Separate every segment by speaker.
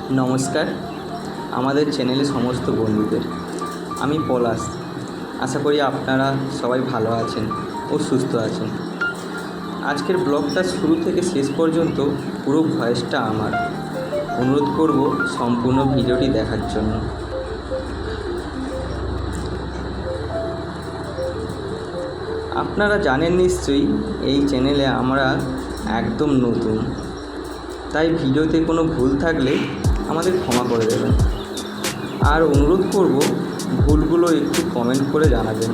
Speaker 1: নমস্কার। আমাদের চ্যানেলে সমস্ত বন্ধুদের। আমি পলাশ। আশা করি আপনারা সবাই ভালো আছেন ও সুস্থ আছেন। আজকের ব্লগটা শুরু থেকে শেষ পর্যন্ত পুরো ভয়েসটা আমার। অনুরোধ করব সম্পূর্ণ ভিডিওটি দেখার জন্য। আপনারা জানেন নিশ্চয়ই, এই চ্যানেলে আমরা একদম নতুন। তাই ভিডিওতে কোনো ভুল থাকলে আমাদের ক্ষমা করে দেবেন। আর অনুরোধ করব, ভুলগুলো একটু কমেন্ট করে জানাবেন,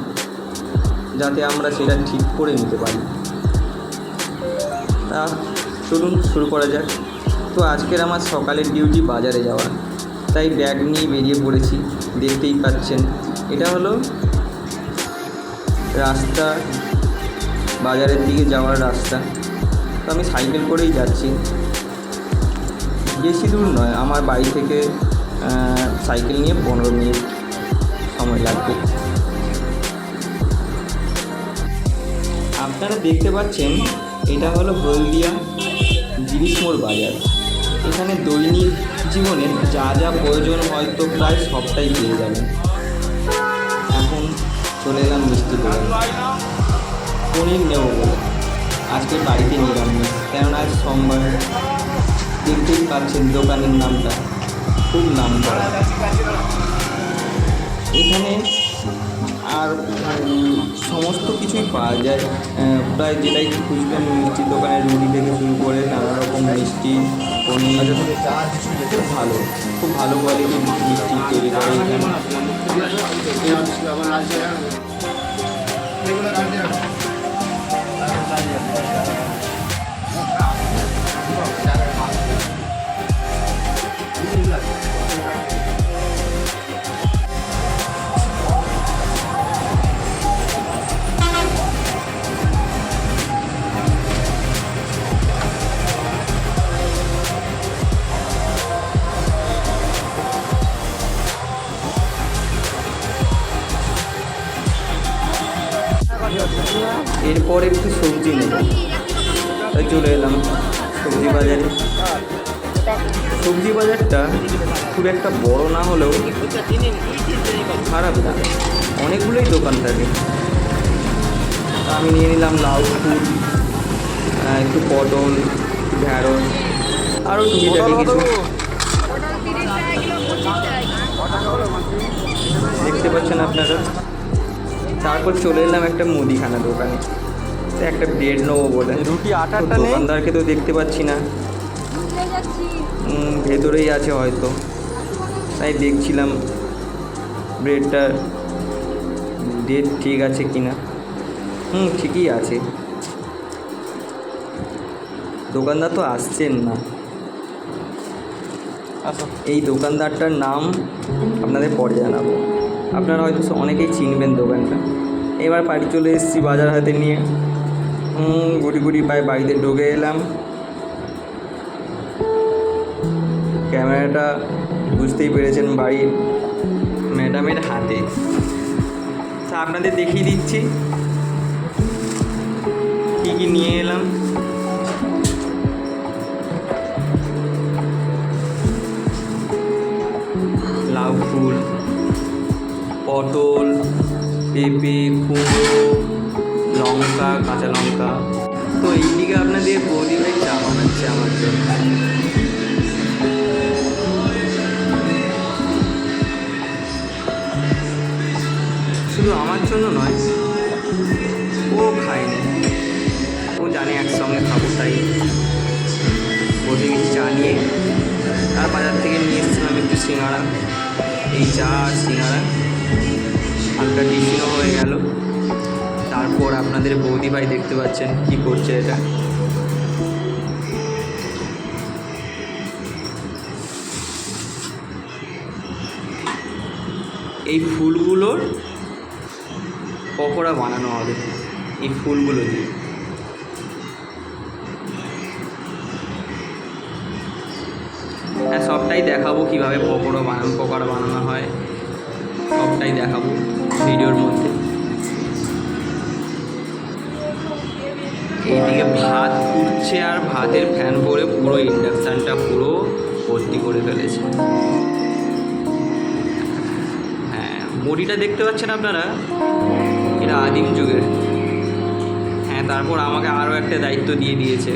Speaker 1: যাতে আমরা সেটা ঠিক করে নিতে পারি। তা চলুন শুরু করা যাক। তো আজকের আমার সকালের ডিউটি বাজারে যাওয়া। তাই ব্যাগ নিয়ে বেরিয়ে পড়েছি, দেখতেই পাচ্ছেন। এটা হলো রাস্তা, বাজারের দিকে যাওয়ার রাস্তা। তো আমি সাইকেল করেই যাচ্ছি। বেশি দূর নয়, আমার বাড়ি থেকে সাইকেল নিয়ে পনেরো মিনিট সময় লাগবে। আপনারা দেখতে পাচ্ছেন, এটা হলো হলদিয়া জিনিস মোড় বাজার। এখানে দৈনিক জীবনে যা যা প্রয়োজন হয় তো প্রায় সবটাই পেয়ে যাবেন। এখন চলে এলাম মিষ্টি দোকানে। পনির নেব বলে। আজকে বাড়িতে নিরামিষ, কেননা সোমবার। দেখতেই পাচ্ছেন দোকানের নামটা। খুব নাম করা। এখানে আর সমস্ত কিছুই পাওয়া যায়। প্রায় যেটাই খুঁজবেন মিষ্টির দোকানে রুটি থেকে শুরু করে নানা রকম মিষ্টি, পনির, খুব ভালো খুব ভালো কোয়ালিটির মিষ্টি তৈরি করে এখানে। এরপর একটু সবজি নেব। তাই চলে এলাম সবজি বাজারে। সবজি বাজারটা খুব একটা বড় না হলেও খারাপ না। অনেকগুলোই দোকান থাকে। তা আমি নিয়ে নিলাম লাউ ফুল একটু পটল ঢ্যাঁড়স আরও টুকিটাকি কিছু। দেখতে পাচ্ছেন আপনারা? তারপর চলে এলাম একটা মুদিখানা দোকানে। একটা ব্রেড নেব বলে।
Speaker 2: রুটি আটাটা
Speaker 1: দোকানদারকে তো দেখতে পাচ্ছি না। ভেতরেই আছে হয়তো। তাই দেখছিলাম ব্রেডটা ডেট ঠিক আছে কি না হুম ঠিকই আছে। দোকানদার তো আসছেন না। এই দোকানদারটার নাম আপনাদের পরে জানাব। আপনারা হয়তো অনেকেই চিনবেন দোকানটা। এবার বাড়ি চলে এসেছি বাজার হাতে নিয়ে। গুটি গুটি পায়ে বাড়িতে ঢুকে এলাম। ক্যামেরাটা বুঝতেই পেরেছেন বাড়ির ম্যাডামের হাতে। তা আপনাদের দেখিয়ে দিচ্ছি। কী কী নিয়ে এলাম। লাউ ফুল। পটল, পেঁপে, কুমড়ো, লঙ্কা, কাঁচা লঙ্কা। তো এইদিকে আপনাদের বৌদি ভাই চা বানাচ্ছে আমার জন্য। শুধু আমার জন্য নয়, ও খায়নি। ও জানে একসঙ্গে খাব, তাই বসে চা নিয়ে। আর বাজার থেকে নিয়ে এসেছিলাম একটু সিঙ্গাড়া এই চা আর সিঙ্গাড়া হালকা টিফিনও হয়ে গেল। তারপর আপনাদের বৌদি ভাই দেখতে পাচ্ছেন কি করছে এটা। এই ফুলগুলোর পকোড়া বানানো হবে। এই ফুলগুলো দিয়ে। হ্যাঁ সবটাই দেখাবো কীভাবে পকোড়া বানানো পকোড়া বানানো হয়। সবটাই দেখাবো। ভিডিওর মধ্যে। এইদিকে ভাত ফুটছে আর ভাতের ফ্যান পরে পুরো ইন্ডাকশানটা পুরো ভর্তি করে ফেলেছে। হ্যাঁ বড়িটা দেখতে পাচ্ছেন আপনারা? এটা আদিম যুগের। হ্যাঁ তারপর আমাকে আরও একটা দায়িত্ব দিয়ে দিয়েছে।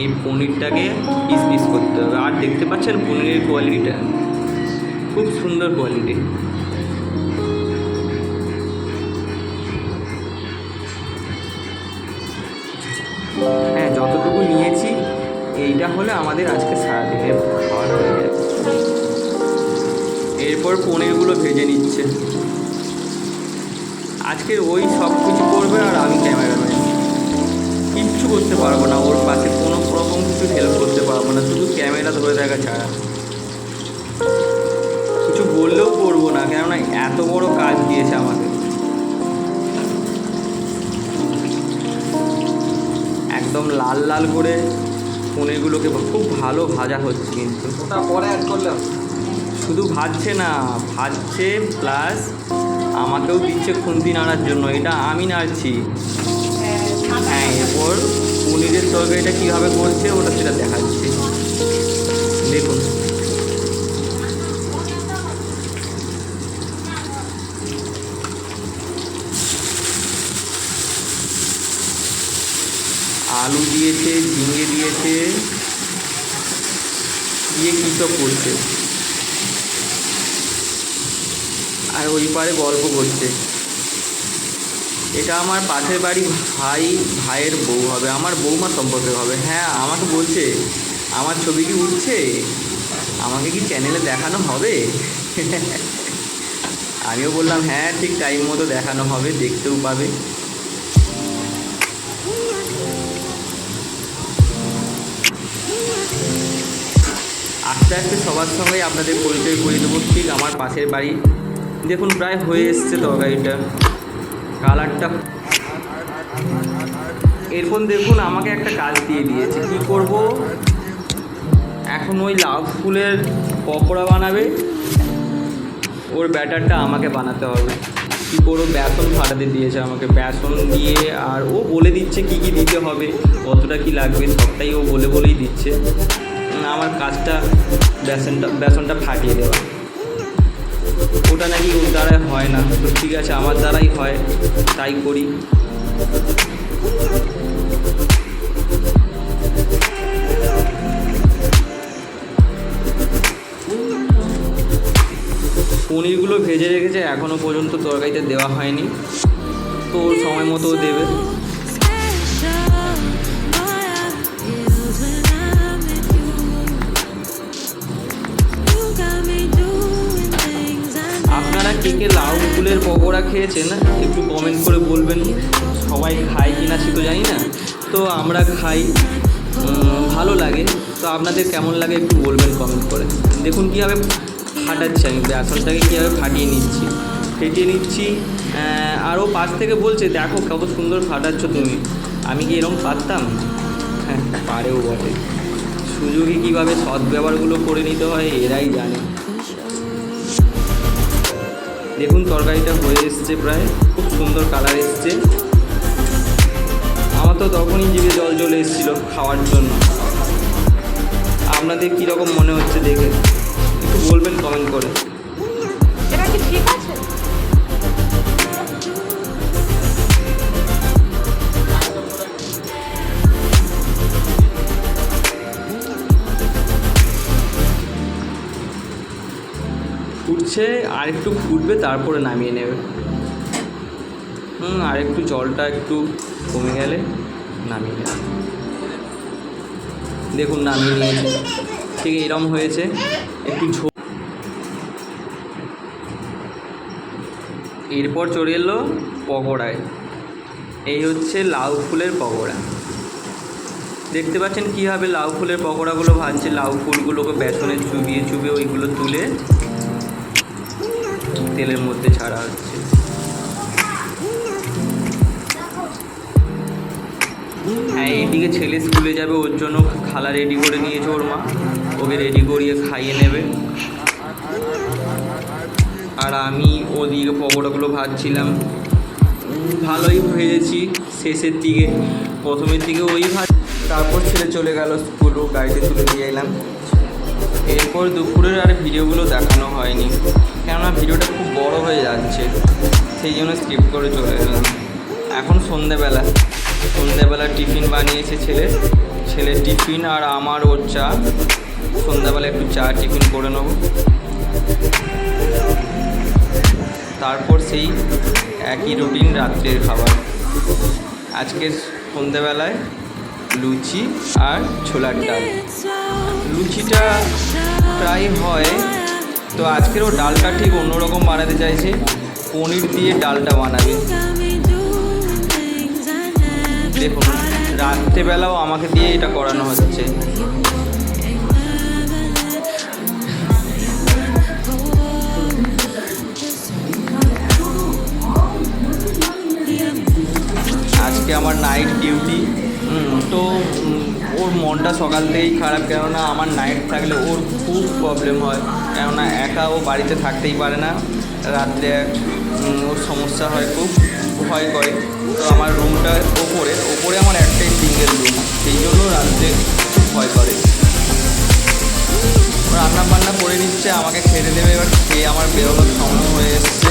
Speaker 1: এই পনিরটাকে পিস পিস করতে হবে। আর দেখতে পাচ্ছেন পনিরের কোয়ালিটিটা? খুব সুন্দর কোয়ালিটি। এইটা হলে আমাদের আজকে সারাদিনের খাওয়ার হয়ে যাবে এরপর পনিরগুলো ভেজে নিচ্ছে। আজকে ওই সব কিছু করবে আর আমি ক্যামেরাম্যান। কিচ্ছু করতে পারব না, ওর পাশে কোনো রকম কিছু হেল্প করতে পারব না, শুধু ক্যামেরা ধরে দেখা ছাড়া। কিছু বললেও করব না, কেননা এত বড় কাজ দিয়েছে আমাকে। একদম লাল লাল করে পনিরগুলোকে খুব ভালো ভাজা হচ্ছে কিন্তু।
Speaker 2: ওটা পরে অ্যাড করলাম।
Speaker 1: শুধু ভাজছে না ভাজছে প্লাস আমাকেও দিচ্ছে খুন্তি নাড়ার জন্য এটা আমি নাড়ছি। হ্যাঁ এরপর পনিরের তরকারিটা কীভাবে করছে ওটা সেটা দেখাচ্ছি দেখুন আলু দিয়েছে, ঝিঙে দিয়েছে। দিয়ে কী সব করছে? আর ওই পারে গল্প করছে। এটা আমার পাশের বাড়ি ভাই, ভাইয়ের বউ হবে। আমার বৌমা সম্পর্কে হবে। হ্যাঁ আমাকে বলছে, আমার ছবি কি উঠছে? আমাকে কি চ্যানেলে দেখানো হবে? আমিও বললাম হ্যাঁ ঠিক টাইম মতো দেখানো হবে, দেখতেও পাবে। আস্তে আস্তে সবার সঙ্গেই আপনাদের পরিচয় করিয়ে দেবো। ঠিক আমার পাশের বাড়ি। দেখুন, প্রায় হয়ে এসছে তরকারিটা। কালারটা এরপর দেখুন, আমাকে একটা কাজ দিয়ে দিয়েছে। কি করব? এখন ওই লাউ ফুলের পকোড়া বানাবে। ওর ব্যাটারটা আমাকে বানাতে হবে। কী করব? বেসন ফাটাতে দিয়েছে আমাকে। বেসন দিয়ে আর ও বলে দিচ্ছে কি কি দিতে হবে, কতটা কি লাগবে, সবটাই ও বলে বলেই দিচ্ছে। উম, আমার কাজটা বেসনটা বেসনটা ফাটিয়ে দেওয়া। ওটা নাকি ওর দ্বারাই হয় না। তো ঠিক আছে আমার দ্বারাই হয় তাই করি। পনিরগুলো ভেজে রেখেছে এখনও পর্যন্ত তরকারিতে দেওয়া হয়নি। তো সময় মতো দেবে। কে লাউ ফুলের পকোড়া খেয়েছেন? একটু কমেন্ট করে বলবেন, সবাই খায় কি না সে তো জানি না। তো আমরা খাই ভালো লাগে। তো আপনাদের কেমন লাগে একটু বলবেন কমেন্ট করে। দেখুন কীভাবে ফাটাচ্ছি আমি, বেসনটাকে কীভাবে ফাটিয়ে নিচ্ছি। ফেটিয়ে নিচ্ছি আরও পাশ থেকে বলছে, দেখো কত সুন্দর ফাটাচ্ছ তুমি। আমি কি এরকম পারতাম? হ্যাঁ পারেও বটে। সুযোগে কীভাবে সদ্ব্যবহারগুলো করে নিতে হয়, এরাই জানে। দেখুন, তরকারিটা হয়ে এসছে প্রায়। খুব সুন্দর কালার এসছে। আমার তো তখনই জিভে জল চলে এসেছিল খাওয়ার জন্য। আপনাদের কীরকম মনে হচ্ছে দেখে? একটু বলবেন কমেন্ট করে।
Speaker 3: এটা কি ঠিক আছে?
Speaker 1: ফুটছে আর একটু ফুটবে, তারপরে নামিয়ে নেবে। হুম আর একটু জলটা একটু কমে গেলে নামিয়ে নেবে। দেখুন, নামিয়ে নিয়েছে। ঠিক এরম হয়েছে। একটু ঝোল। এরপর চলে এলো পকোড়ায়। এই হচ্ছে লাউ ফুলের পকোড়া। দেখতে পাচ্ছেন কীভাবে লাউ ফুলের পকোড়াগুলো ভাজছে? লাউ ফুলগুলোকে বেসনে চুবিয়ে চুবিয়ে ওইগুলো তুলে তেলের মধ্যে ছাড়া হচ্ছে। হ্যাঁ এদিকে ছেলে স্কুলে যাবে, ওর জন্য খালা রেডি করে নিয়েছে ওর মা। ওকে রেডি করিয়ে খাইয়ে নেবে। আর আমি ওদিকে পকোড়াগুলো ভাজছিলাম। ভালোই ভেজেছি শেষের দিকে। প্রথমের দিকে ওই ভাজ তারপর ছেলে চলে গেল স্কুল, ও গাড়িতে তুলে দিয়ে এলাম। এরপর দুপুরের আর ভিডিওগুলো দেখানো হয়নি। কেননা ভিডিওটা খুব বড় হয়ে যাচ্ছে, সেই জন্য স্কিপ করে চলে এলাম। এখন সন্ধেবেলা সন্ধেবেলা টিফিন বানিয়েছে ছেলে। ছেলের টিফিন আর আমার ওর চা। সন্ধ্যাবেলা একটু চা টিফিন করে নেব। তারপর সেই একই রুটিন রাত্রের খাবার। আজকে সন্ধেবেলায় লুচি আর ছোলার ডাল। লুচিটা প্রায় হয় তো আজকের ও ডালটা ঠিক অন্যরকম বানাতে চাইছে। পনির দিয়ে ডালটা বানাবে। দেখুন, রাত্রেবেলাও আমাকে দিয়ে এটা করানো হচ্ছে। আজকে আমার নাইট ডিউটি তো ওর মনটা সকাল থেকেই খারাপ, কেননা আমার নাইট থাকলে ওর খুব প্রবলেম হয়। কেননা একা ও বাড়িতে থাকতেই পারে না। রাত্রে ওর সমস্যা হয়, খুব ভয় করে। তো আমার রুমটা ওপরে ওপরে আমার একটাই সিঙ্গেল রুম সেই জন্য রাত্রে খুব ভয় করে। রান্না বান্না করে নিচ্ছে, আমাকে খেতে দেবে। এবার খেয়ে আমার বেরোনোর সময় হয়ে এসছে।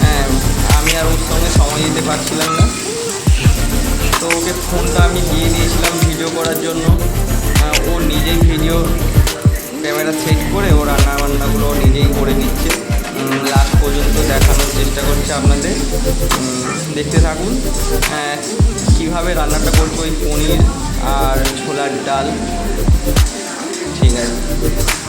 Speaker 1: হ্যাঁ আমি আর ওর সঙ্গে সময় দিতে পারছিলাম না। তো ওকে ফোনটা আমি দিয়ে দিয়েছিলাম ভিডিও করার জন্য। ও নিজেই ভিডিও ক্যামেরা সেট করে ও রান্না বান্নাগুলো ও নিজেই করে নিচ্ছে। লাস্ট পর্যন্ত দেখানোর চেষ্টা করছে আপনাদের। দেখতে থাকুন। কীভাবে রান্নাটা করছে ওই পনির আর ছোলার ডাল। ঠিক আছে।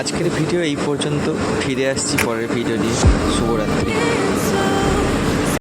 Speaker 1: আজকের ভিডিও এই পর্যন্ত। ফিরে আসছি পরের ভিডিও নিয়ে। শুভরাত্রি।